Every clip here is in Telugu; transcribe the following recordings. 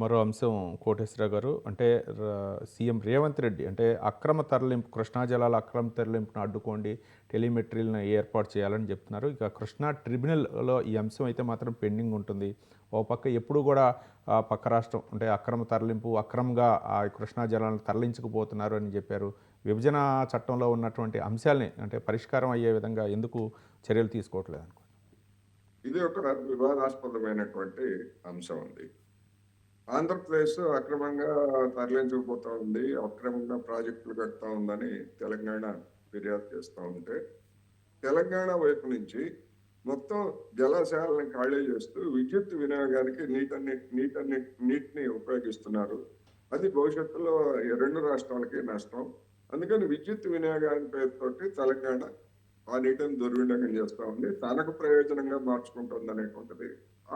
మరో అంశం కోటేశ్వరరావు గారు అంటే సీఎం రేవంత్ రెడ్డి అంటే అక్రమ తరలింపు కృష్ణా జలాల అక్రమ తరలింపును అడ్డుకోండి టెలిమెట్రీలను ఏర్పాటు చేయాలని చెప్తున్నారు. ఇక కృష్ణా ట్రిబ్యునల్లో ఈ అంశం అయితే మాత్రం పెండింగ్ ఉంటుంది. ఓ పక్క ఎప్పుడు కూడా పక్క రాష్ట్రం అంటే అక్రమ తరలింపు అక్రమంగా ఆ కృష్ణా జలాలను తరలించకపోతున్నారు అని చెప్పారు. విభజన చట్టంలో ఉన్నటువంటి అంశాలని అంటే పరిష్కారం అయ్యే విధంగా ఎందుకు చర్యలు తీసుకోవట్లేదు అనుకో ఇది ఒక వివాదాస్పదమైనటువంటి అంశం ఉంది ఆంధ్రప్రదేశ్ అక్రమంగా తరలించకపోతా ఉంది అక్రమంగా ప్రాజెక్టులు కడతా ఉందని తెలంగాణ ఫిర్యాదు చేస్తూ ఉంటే తెలంగాణ వైపు నుంచి మొత్తం జలాశయాలను ఖాళీ చేస్తూ విద్యుత్ వినియోగానికి నీటన్ని నీటన్ని నీటిని ఉపయోగిస్తున్నారు. అది భవిష్యత్తులో రెండు రాష్ట్రాలకి నష్టం. అందుకని విద్యుత్ వినియోగాన్ని పేరుతోటి తెలంగాణ ఆ నీటిని దుర్వినియోగం చేస్తూ ఉంది. తనకు ప్రయోజనంగా మార్చుకుంటుందనేటువంటిది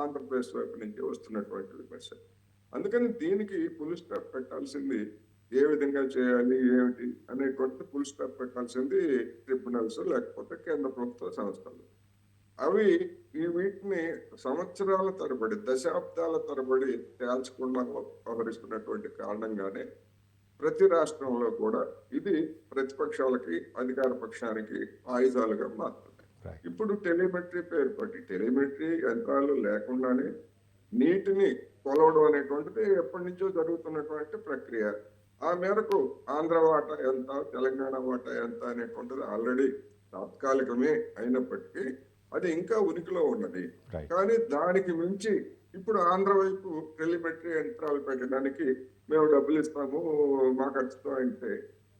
ఆంధ్రప్రదేశ్ వైపు నుంచి వస్తున్నటువంటి విమర్శ అందుకని దీనికి పులి స్టాప్ పెట్టాల్సింది ఏ విధంగా చేయాలి ఏమిటి అనేటువంటి పులి స్టాప్ పెట్టాల్సింది ట్రిబ్యునల్స్ లేకపోతే కేంద్ర ప్రభుత్వ సంస్థలు అవి ఈ వీటిని సంవత్సరాల తరబడి దశాబ్దాల తరబడి తేల్చకుండా వ్యవహరిస్తున్నటువంటి కారణంగానే ప్రతి రాష్ట్రంలో కూడా ఇది ప్రతిపక్షాలకి అధికార పక్షానికి ఆయుధాలుగా మారుతుంది Right. ఇప్పుడు టెలిమెట్రీ పేరుతోటి టెలిమెట్రీ యంత్రాలు లేకుండానే నీటిని కొలవడం అనేటువంటిది ఎప్పటి నుంచో జరుగుతున్నటువంటి ప్రక్రియ. ఆ మేరకు ఆంధ్ర వాటా ఎంత తెలంగాణ వాటా ఎంత అనేటువంటిది ఆల్రెడీ తాత్కాలికమే అయినప్పటికీ అది ఇంకా ఉనికిలో ఉన్నది. కానీ దానికి మించి ఇప్పుడు ఆంధ్ర వైపు టెలిమెట్రీ యంత్రాలు పెట్టడానికి మేము డబ్బులు ఇస్తాము మా ఖర్చుతో అంటే.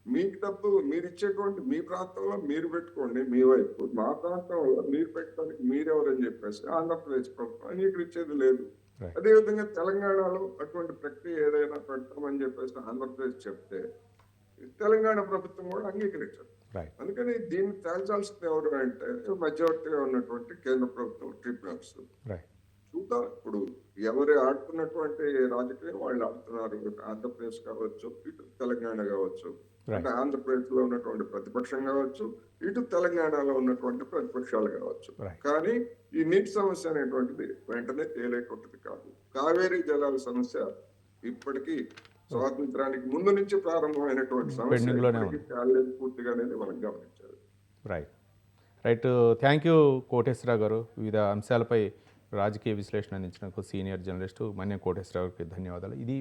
మీకు డబ్బు మీరు ఇచ్చేటువంటి మీ ప్రాంతంలో మీరు పెట్టుకోండి మీ వైపు. మా ప్రాంతంలో మీరు పెట్టడానికి మీరెవరని చెప్పేసి ఆంధ్రప్రదేశ్ ప్రభుత్వం అంగీకరించేది లేదు. అదేవిధంగా తెలంగాణలో అటువంటి ప్రక్రియ ఏదైనా పెడతామని చెప్పేసి ఆంధ్రప్రదేశ్ చెప్తే తెలంగాణ ప్రభుత్వం కూడా అంగీకరించదు. రైట్ అందుకని దీన్ని తేల్చాల్సింది ఎవరు అంటే మధ్యవర్తిగా ఉన్నటువంటి కేంద్ర ప్రభుత్వం ట్రిబ్యునల్స్ రైట్ చూద్దాం. ఇప్పుడు ఎవరు ఆడుతున్నటువంటి రాజకీయం వాళ్ళు ఆడుతున్నారు. ఆంధ్రప్రదేశ్ కావచ్చు ఇటు తెలంగాణ కావచ్చు. అంటే ఆంధ్రప్రదేశ్లో ఉన్నటువంటి ప్రతిపక్షం కావచ్చు ఇటు తెలంగాణలో ఉన్నటువంటి ప్రతిపక్షాలు కావచ్చు. కానీ ఈ నీటి సమస్య అనేటువంటిది వెంటనే తేలేటువంటిది కాదు. కావేరీ జలాల సమస్య ఇప్పటికీ స్వాతంత్రానికి ముందు నుంచి ప్రారంభమైనటువంటి సమస్య పూర్తిగా అనేది మనం గమనించాలి. Right right thank you Koteswararao గారు. వివిధ అంశాలపై రాజకీయ విశ్లేషణ అందించినందుకు సీనియర్ జర్నలిస్టు మన్యం కోటేశ్వరరావుకి ధన్యవాదాలు. ఇది